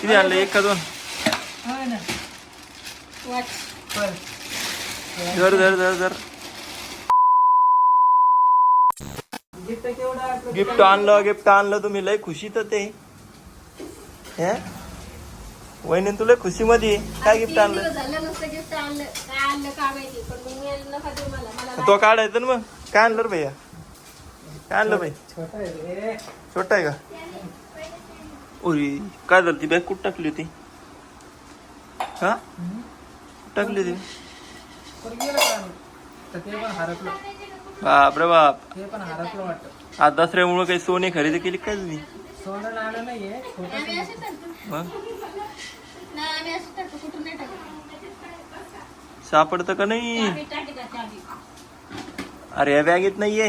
किती आणलं? एक का दोन? हा ना. वाच पण धर धर धर धर. गिफ्ट केवढा? असलं गिफ्ट आणलं गिफ्ट आणलं. तुम्ही लय खुशी तर ते. हे? वहिनी तुला खुशी मध्ये काय गिफ्ट तीन आणलं? गिफ्ट आणलं. काय आणलं माहिती पण मी तो काढायचं ना मग? काय आणलं रे भैया? काय आणलं बाई. छोटा आहे का? ओरी काय झालं ती बॅग कुठं टाकली होती? हा? कुठं टाकली होती? बाप रे बाप. आज दसऱ्यामुळे काही सोने खरेदी केली काय तुम्ही? सापडत मग? सापडतं का नाही? अरे या बॅगेत नाहीये.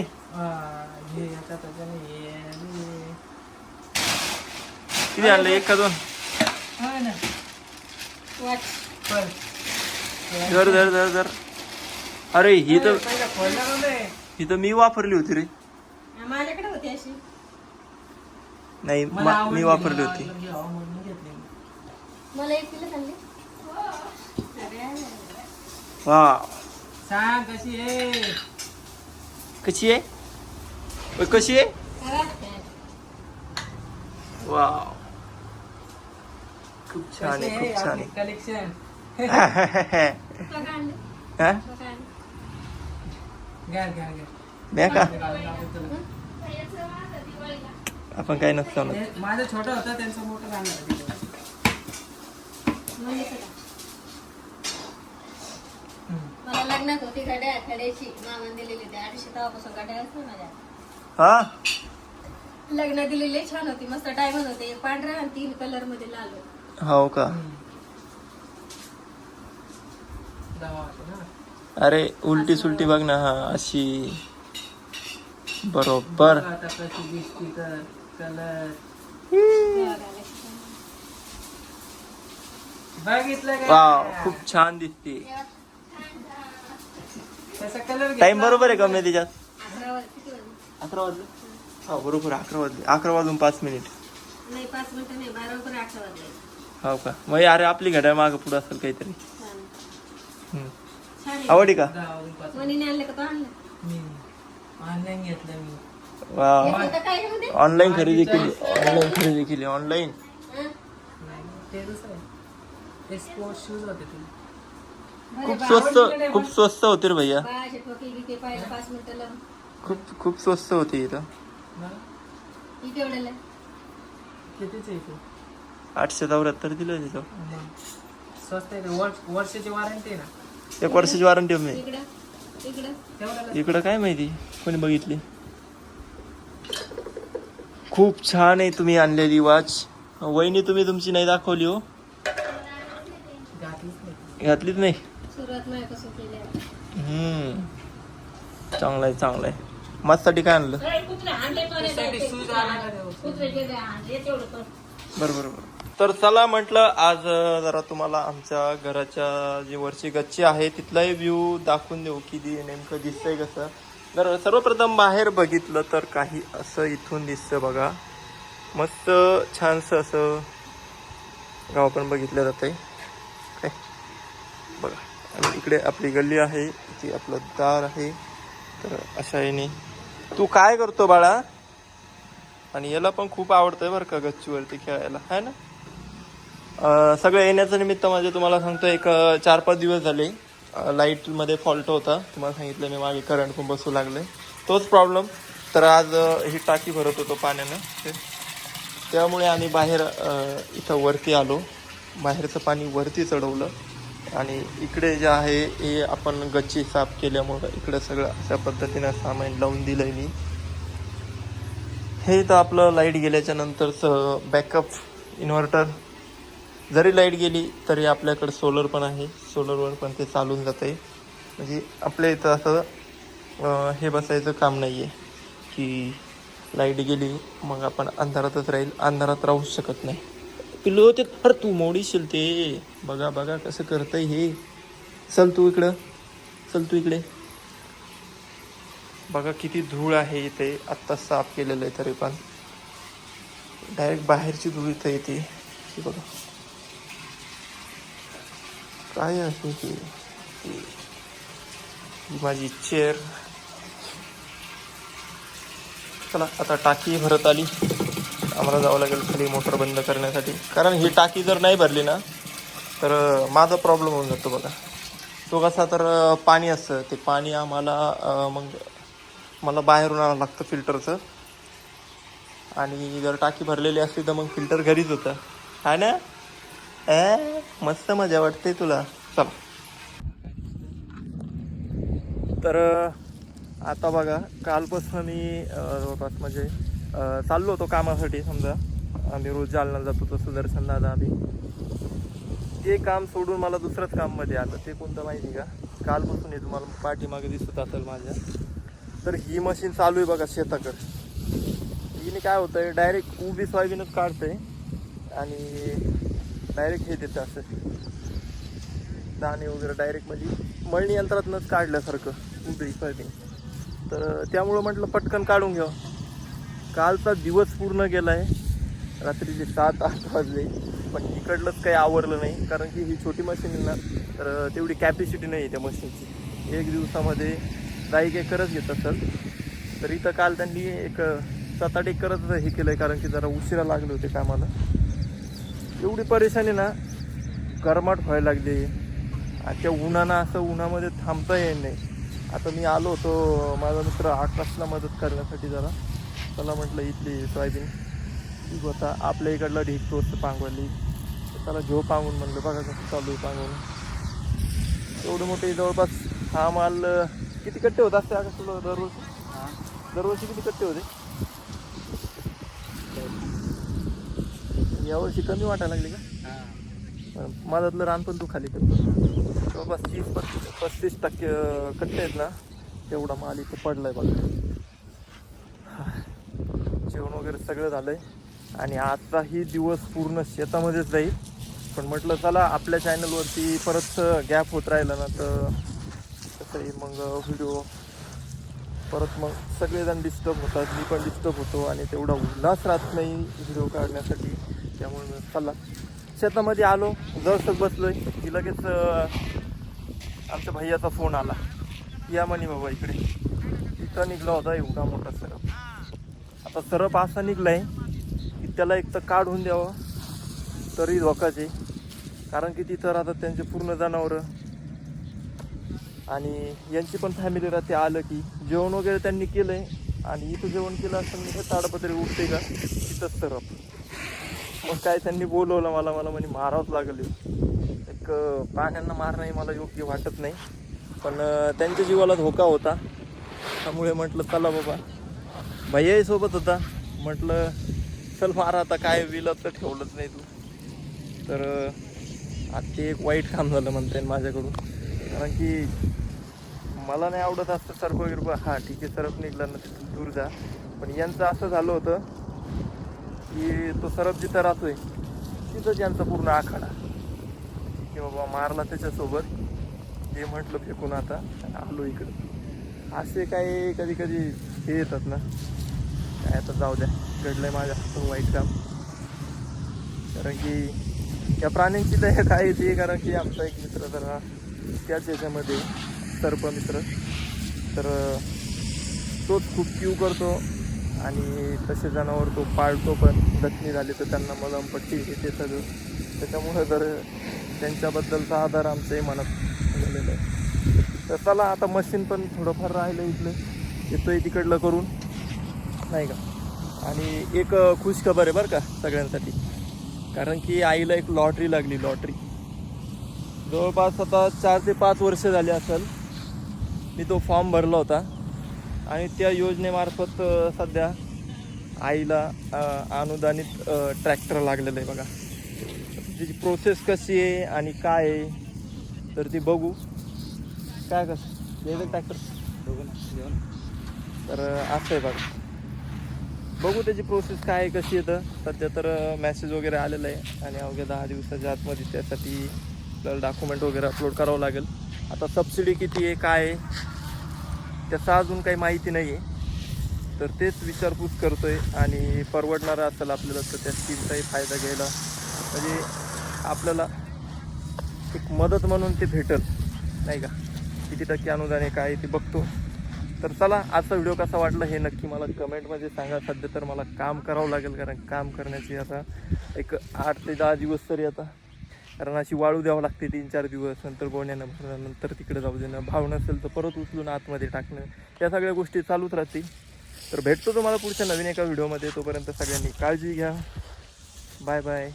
किती आणलं? एक का दोन? हा ना. वाच पण धर धर धर धर. अरे ही तर ही तर मी वापरली होती रे. माझ्याकडे होती अशी. नाही मा- वापरली होती. मला एक किलो वा. सांग कशी आहे? कशी आहे? ओय, कशी आहे? अरे वा खूप छान आहे खूप छान कलेक्शन आहे. हा? घ्या घ्या घ्या. का. आपण काय नसतो ना ते माझं छोटं होतं त्यांचं मोठं? मला लग्नात होती घड्याळ खड्याची. मामान दिलेली होती. अडीचशे तेव्हापासून घड्याळ असतो माझ्या. हा? लग्न दिलेली छान होती मस्त डायमंड होते. आणि तीन कलरमध्ये लाल होते. हो का? अरे उलटी सुलटी बघ ना हा अशी. बरोबर. वाव खूप छान दिसते. त्याचा कलर टाइम बरोबर आहे का मी त्याच्यात अकरा वाजता किती वाजले? अकरा वाजले? हा बरोबर अकरा वाजले. अकरा वाजून पाच मिनिट. नाही पाच मिनिटं नाही बारा पण अकरा वाजले. हो का? मग अरे आपली घड्याळ मागं पुढं असेल काहीतरी. आवडली का? ऑनलाईन खरेदी केली. ऑनलाईन खरेदी केली ऑनलाईन. हं? खूप स्वस्त खूप स्वस्त होते रे भैया. खूप खूप स्वस्त होती इथं. ना? ही केवढ्याला आहे? कितीच आहे ते आठशे चौऱ्याहत्तर दिलं तिथं. स्वस्त आहे ते. वर्ष वर्षाची वॉरंटी आहे ना? एक वर्षाची वॉरंटी मी. इकडं इकडं. तेवढ्याला. इकडं काय माहिती? कोणी बघितली? खूप छान आहे तुम्ही आणलेली वॉच वहिनी तुम्ही तुमची नाही दाखवली हो. घातलीच नाही. घातलीच नाही. सुरुवात नाही कसं केलं हम्म. चांगलं आहे चांगलं आहे. माझ्यासाठी काय आणलं? बरं बरं बरं. तर चला म्हटलं आज जरा तुम्हाला आमच्या घराच्या जी वरची गच्ची आहे तिथलाही व्ह्यू दाखवून देऊ की दी नेमकं दिसतंय कसं. तर सर्वप्रथम बाहेर बघितलं तर काही असं इथून दिसतं बघा. मस्त छानसं असं गाव पण बघितलं जातंय. काय? बघा. आणि इकडे आपली गल्ली आहे ती आपलं दार आहे. तर अशा याने तू काय करतो बाळा? आणि याला पण खूप आवडतंय बरं का गच्चीवरती खेळायला है ना? सगळं येण्याचं निमित्त म्हणजे तुम्हाला सांगतो एक चार पाच दिवस झाले. लाईटमध्ये फॉल्ट होता. तुम्हाला सांगितलं मी मागे करंट पण बसू लागले तोच प्रॉब्लेम तर आज ही टाकी भरत होतो पाण्यानं. ते- त्यामुळे आम्ही बाहेर इथं वरती आलो. बाहेरचं पाणी वरती चढवलं. आणि इकडे जे आहे हे आपण गच्ची साफ केल्यामुळं इकडं सगळं अशा पद्धतीनं सामान लावून दिलंय मी. हे तर आपलं लाइट गेल्याच्या नंतरचं बॅकअप इन्व्हर्टर. जरी लाइट गेली तरी आपल्याकडे सोलर पण आहे. सोलरवर पण ते चालून जातं आहे म्हणजे आपल्या इथं असं हे बसायचं काम नाही आहे की लाइट गेली मग आपण अंधारातच राहील. अंधारात राहूच शकत नाही. पिल्लू ते अरे तू मोडीशील ते बघा बघा कसं करतंय हे. चल तू इकडं. चल तू इकडे. बघा किती धूळ आहे इथे. आत्ता साफ केलेलं आहे तरी पण. डायरेक्ट बाहेरची धूळ इथं येते. हे बघा. काय असते ते? माझी चेअर चला आता टाकी भरत आली. आम्हाला जावं लागेल खाली मोटर बंद करण्यासाठी. कारण ही टाकी जर नाही भरली ना तर माझा प्रॉब्लेम होऊन जातो बघा. तो कसा तर पाणी असतं. ते पाणी आम्हाला मग मला बाहेरून आणावं लागतं फिल्टरचं आणि जर टाकी भरलेली असली तर मग फिल्टर घरीच होतं. हा ना? ए मस्त मजा वाटते तुला. चला. तर आता बघा कालपासून मी जवळपास म्हणजे चाललो होतो कामासाठी समजा. आम्ही रोज जालना जातो तो सुदर्शन दादा आम्ही. ते काम सोडून मला दुसरंच काममध्ये आलं. ते कोणतं माहिती का? कालपासून हे तुम्हाला पाठीमागे दिसत असेल माझ्या. तर ही मशीन चालू आहे बघा शेताकडे. हिने काय होतंय डायरेक्ट उभी सोयाबीनच काढतंय. आणि डायरेक्ट हे देतं असं. दाणे वगैरे डायरेक्ट म्हणजे मळणी यंत्रातनंच काढल्यासारखं उभी सोयाबीन. तर त्यामुळं म्हटलं पटकन काढून घ्या कालचा दिवस पूर्ण गेला आहे रात्रीचे सात आठ वाजले. पण इकडलंच काही आवरलं नाही. कारण की ही छोटी मशीन आहे ना तर तेवढी कॅपॅसिटी नाही आहे त्या मशीनची एक दिवसामध्ये दहा एक एकरच घेत असेल तर इथं काल त्यांनी एक सात आठ एकरच हे केलं आहे कारण की जरा उशिरा लागले होते कामाला. एवढी परेशानी ना गरमाट व्हायला लागली. आणि त्या उन्हानं असं उन्हामध्ये थांबता येईल नाही. आता मी आलो होतो माझा मित्र आकाशला मदत करण्यासाठी जरा. त्याला म्हटलं इथली सोयाबीन. ठीक होता. आपल्या इकडला ढीक तोच पांगवली. त्याला घेऊ पांगून म्हणलं. बघा कसं चालू आहे पांगून एवढे मोठे जवळपास हा माल किती कट्टे होत असते आकाश तुला दरवर्षी दरवर्षी किती कट्टे होते? यावर्षी कमी वाटायला लागले का? माझ्यातलं रान पण तू खाली करतो. जवळपास तीस पस्तीस पस्तीस टक्के कट्टे आहेत ना. तेवढा माल इथं पडलाय बघा. जेवण वगैरे सगळं झालं आहे आणि आताही दिवस पूर्ण शेतामध्येच जाईल. पण म्हटलं चला आपल्या चॅनलवरती परत गॅप होत राहिला ना तर तसंही मग व्हिडिओ परत मग सगळेजण डिस्टर्ब होतात. मी पण डिस्टर्ब होतो आणि तेवढा उल्हास राहत नाही व्हिडिओ काढण्यासाठी. त्यामुळे चला शेतामध्ये आलो. जसं बसलोय. की लगेच आमच्या भैयाचा फोन आला. या म्हणे बाबा इकडे. इथं निघला होता एवढा मोठा सर आता सरप असा निघलाय की त्याला एक तर काढून द्यावं तरी धोकाचे कारण की तिथं राहतात त्यांचे पूर्ण जनावरं. आणि यांची पण फॅमिली राहते आलं की. जेवण वगैरे त्यांनी केलं आहे आणि इथं जेवण केलं असताना हे ताडपत्री उठते का? तिथंच सरप. मग काय त्यांनी बोलवलं मला मला म्हणजे मारावंच लागलं. एक प्राण्यांना मारणंही मला योग्य वाटत नाही. पण त्यांच्या जीवाला धोका होता. त्यामुळे म्हटलं चला बाबा. भैयाही सोबत होता. म्हटलं चल मारा आता काय विलत तर ठेवलंच नाही तू. तर आजचे आता ते एक वाईट काम झालं म्हणता येईल माझ्याकडून. कारण की मला नाही आवडत असतं सर्प वगैरे बा हां ठीक आहे सरप निघला ना तिथून दूर जा. पण यांचं असं झालं होतं की तो सरप जिथं राहतोय तिथंच यांचा पूर्ण आखाडा. की बाबा मारला त्याच्यासोबत. ते म्हटलं फेकून आता. आलो इकडं. असे काही कधी कधी हे येतात ना. काय आता जाऊ द्या घडलंय माझ्या हातून वाईट काम. कारण की या प्राण्यांची दया काय येते कारण की आमचा एक मित्र जरा त्याच याच्यामध्ये सर्प मित्र. तर तोच खूप क्यू करतो आणि तसे जनावर तो पाळतो पण. जखमी झाले तर त्यांना मलमपट्टी हे ते सगळं. त्याच्यामुळं जर त्यांच्याबद्दलचा आधार आमच्याही मनात झालेला आहे. तर चला आता मशीन पण थोडंफार राहिलं इथलं. येतोय तिकडलं करून. नाही का? आणि एक खुश खबर आहे बरं का सगळ्यांसाठी. कारण की आईला एक लॉटरी लागली लॉटरी जवळपास आता चार ते पाच वर्ष झाली असेल. मी तो फॉर्म भरला होता. आणि त्या योजनेमार्फत सध्या आईला अनुदानित ट्रॅक्टर लागलेलं आहे बघा. त्याची प्रोसेस कशी आहे आणि काय आहे तर ती बघू. काय कसं? ट्रॅक्टर तर असं आहे बघा. बघू त्याची प्रोसेस काय आहे कशी येतं सध्या तर मेसेज वगैरे आलेला आहे. आणि अवघ्या दहा दिवसाच्या आतमध्ये त्यासाठी आपल्याला डॉक्युमेंट वगैरे अपलोड करावं लागेल. आता सबसिडी किती आहे काय आहे त्याचा अजून काही माहिती नाही आहे तर तेच विचारपूस करतो आहे आणि परवडणारा असेल आपल्याला तर त्या स्कीमचाही फायदा घ्यायला. म्हणजे आपल्याला एक मदत म्हणून ते भेटल. नाही का? किती टक्के अनुदान आहे काय आहे ते बघतो. तर चला आजचा व्हिडिओ कसा वाटला हे नक्की मला कमेंटमध्ये सांगा. सध्या तर मला काम करावं लागेल कारण काम करण्याची आता एक आठ ते दहा दिवस तरी आता. कारण अशी वाळू द्यावं लागते तीन चार दिवस नंतर गोण्यानं भरणं नंतर तिकडे जाऊ देणं. भाव नसेल तर परत उचलून आतमध्ये टाकणं. या सगळ्या गोष्टी चालूच राहतील. तर भेटतो तुम्हाला पुढच्या नवीन एका व्हिडिओमध्ये तोपर्यंत सगळ्यांनी काळजी घ्या. Bye bye